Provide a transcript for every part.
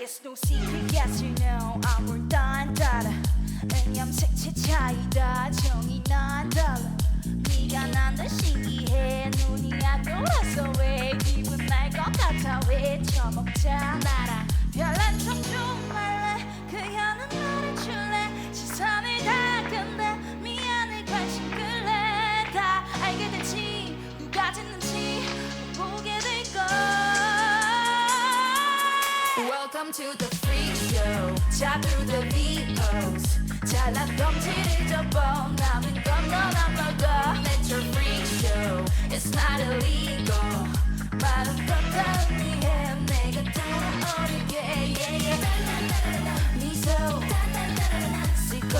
It's no secret, yes you know 아무도 안 따라 왜냐면 색채 차이다 정이 난 달라 네가 난다 신기해 눈이 아까워서 왜 기분 날것 같아 왜 처먹자 나랑 Welcome to the freak show. 자 through the VOs. 잘난 덩치를 접어 남은 건 너나 먹어. It's your freak show. It's not illegal. 많은 것다 의미해 내가 따라오르게. Yeah, yeah. 미소. 쓰고.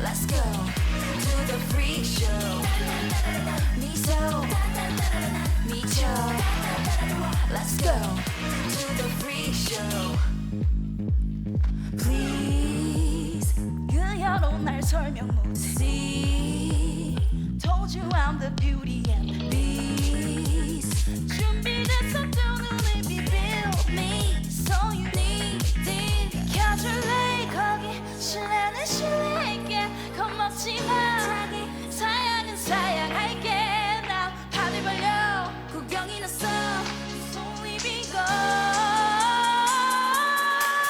Let's go to the freak show. Let's go to the freak show. Please, 그녀로 날 설명 못해. Told you I'm the beauty and the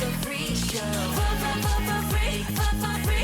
show. For, free, for, for free